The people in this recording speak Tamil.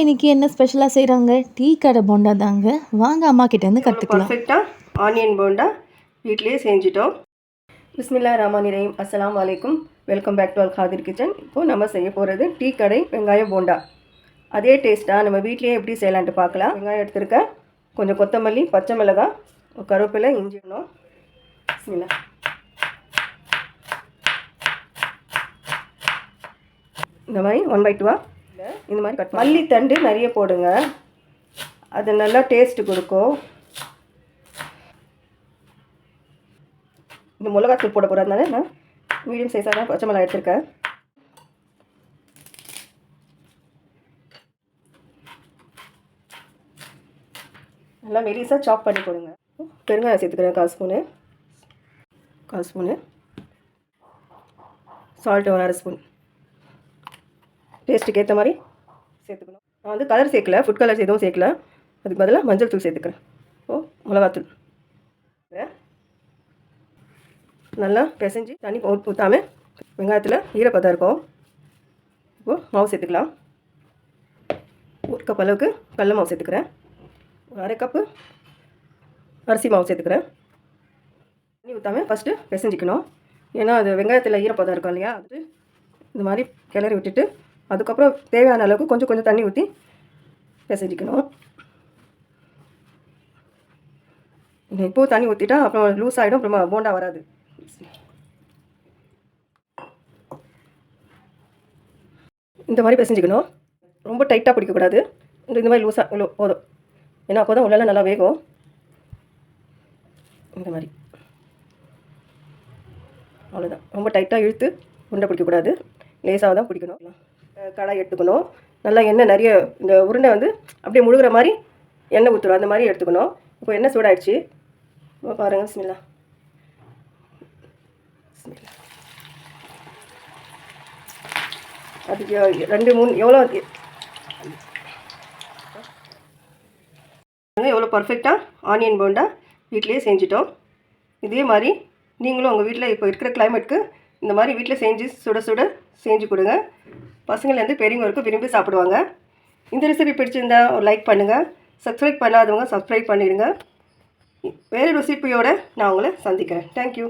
இன்னைக்கு என்ன ஸ்பெஷலாக செய்கிறாங்க டீ கடை போண்டா தாங்க. வாங்க அம்மா கிட்டேருந்து கற்றுக்கலாம் பர்ஃபெக்டாக ஆனியன் போண்டா வீட்டிலேயே செஞ்சிட்டோம். பிஸ்மில்லா ரஹ்மான் ரஹீம். அஸ்ஸலாமு அலைக்கும். Welcome back to Al Qadir kitchen இப்போது நம்ம செய்ய போகிறது டீ கடை வெங்காய போண்டா. அதே டேஸ்ட்டாக நம்ம வீட்லேயே எப்படி செய்யலான்ட்டு பார்க்கலாம். வெங்காயம் எடுத்துருக்கேன் கொஞ்சம் கொத்தமல்லி பச்சை மிளகாய் கருவேப்பிலை இஞ்சி வேணும் பிஸ்மில்லா. இந்த மாதிரி ஒன் பை டூவா இந்த மாதிரி கட் மல்லித்தண்டு நிறைய போடுங்க. அது நல்லா டேஸ்ட் கொடுக்கும். இந்த மிளகாத்தூள் போட போகிறதுனால நான் மீடியம் சைஸாக தான் பச்சை மிளகா எடுத்திருக்கேன். நல்லா மெலிசாக சாப் பண்ணி போடுங்க பெருங்காயம் சேர்த்துக்கிறேன் கால் ஸ்பூனு கால் ஸ்பூனு சால்ட்டு ஒரு அரை ஸ்பூன் டேஸ்ட்டுக்கு ஏற்ற மாதிரி சேர்த்துக்கணும். நான் வந்து கலர் சேர்க்கல ஃபுட் கலர்ஸ் எதுவும் சேர்க்கல. அதுக்கு பதிலாக மஞ்சள் தூள் சேர்த்துக்கிறேன். ஓ மிளகாத்தூள் நல்லா பிசைஞ்சு தண்ணி ஊற்றாமல் வெங்காயத்தில் ஈரப்பதம் இருக்கும். இப்போது மாவு சேர்த்துக்கலாம். ஒரு கப் அளவுக்கு கடல மாவு சேர்த்துக்கிறேன். ஒரு அரை கப்பு அரிசி மாவு சேர்த்துக்கிறேன். தண்ணி ஊற்றாமல் ஃபஸ்ட்டு பிசைஞ்சிக்கணும். ஏன்னா அது வெங்காயத்தில் ஈரப்பதம் இருக்கும் இல்லையா அது இந்த மாதிரி கிளறி விட்டுட்டு அதுக்கப்புறம் தேவையான அளவுக்கு கொஞ்சம் கொஞ்சம் தண்ணி ஊற்றி பிசைஞ்சிக்கணும். இப்போது தண்ணி ஊற்றிட்டா அப்புறம் லூஸ் ஆகிடும் அப்புறமா போண்டா வராது. இந்த மாதிரி பிசைஞ்சிக்கணும். ரொம்ப டைட்டாக பிடிக்கக்கூடாது. இந்த மாதிரி லூஸாக இவ்வளோ போதும். ஏன்னா அப்போ தான் உள்ளெல்லாம் நல்லா வேகும். இந்த மாதிரி. அவ்வளோதான் ரொம்ப டைட்டாக இழுத்து உருண்டை பிடிக்கக்கூடாது. லேசாக தான் பிடிக்கணும். கடாய் எடுத்துக்கணும். நல்லா எண்ணெய் நிறைய இந்த உருண்டை வந்து அப்படியே முழுகிற மாதிரி எண்ணெய் ஊற்றுரும் அந்த மாதிரி எடுத்துக்கணும். இப்போ எண்ணெய் சூடாயிடுச்சு. இப்போ பாருங்கள் ஸ்மில்லா அதுக்கு ரெண்டு மூணு எவ்வளோ? எவ்வளோ பர்ஃபெக்டாக ஆனியன் போண்டா வீட்டிலேயே செஞ்சிட்டோம். இதே மாதிரி நீங்களும் உங்கள் வீட்டில் இப்போ இருக்கிற கிளைமேட்க்கு இந்த மாதிரி வீட்டில் செஞ்சு சுட சுட செஞ்சு கொடுங்க. பசங்கள்லேருந்து பெரியவங்க வரைக்கும் விரும்பி சாப்பிடுவாங்க. இந்த ரெசிபி பிடிச்சிருந்தா ஒரு லைக் பண்ணுங்கள் சப்ஸ்கிரைப் பண்ணாதவங்க சப்ஸ்கிரைப் பண்ணிடுங்க. வேறு ரெசிபியோடு நான் உங்களை சந்திக்கிறேன். தேங்க்யூ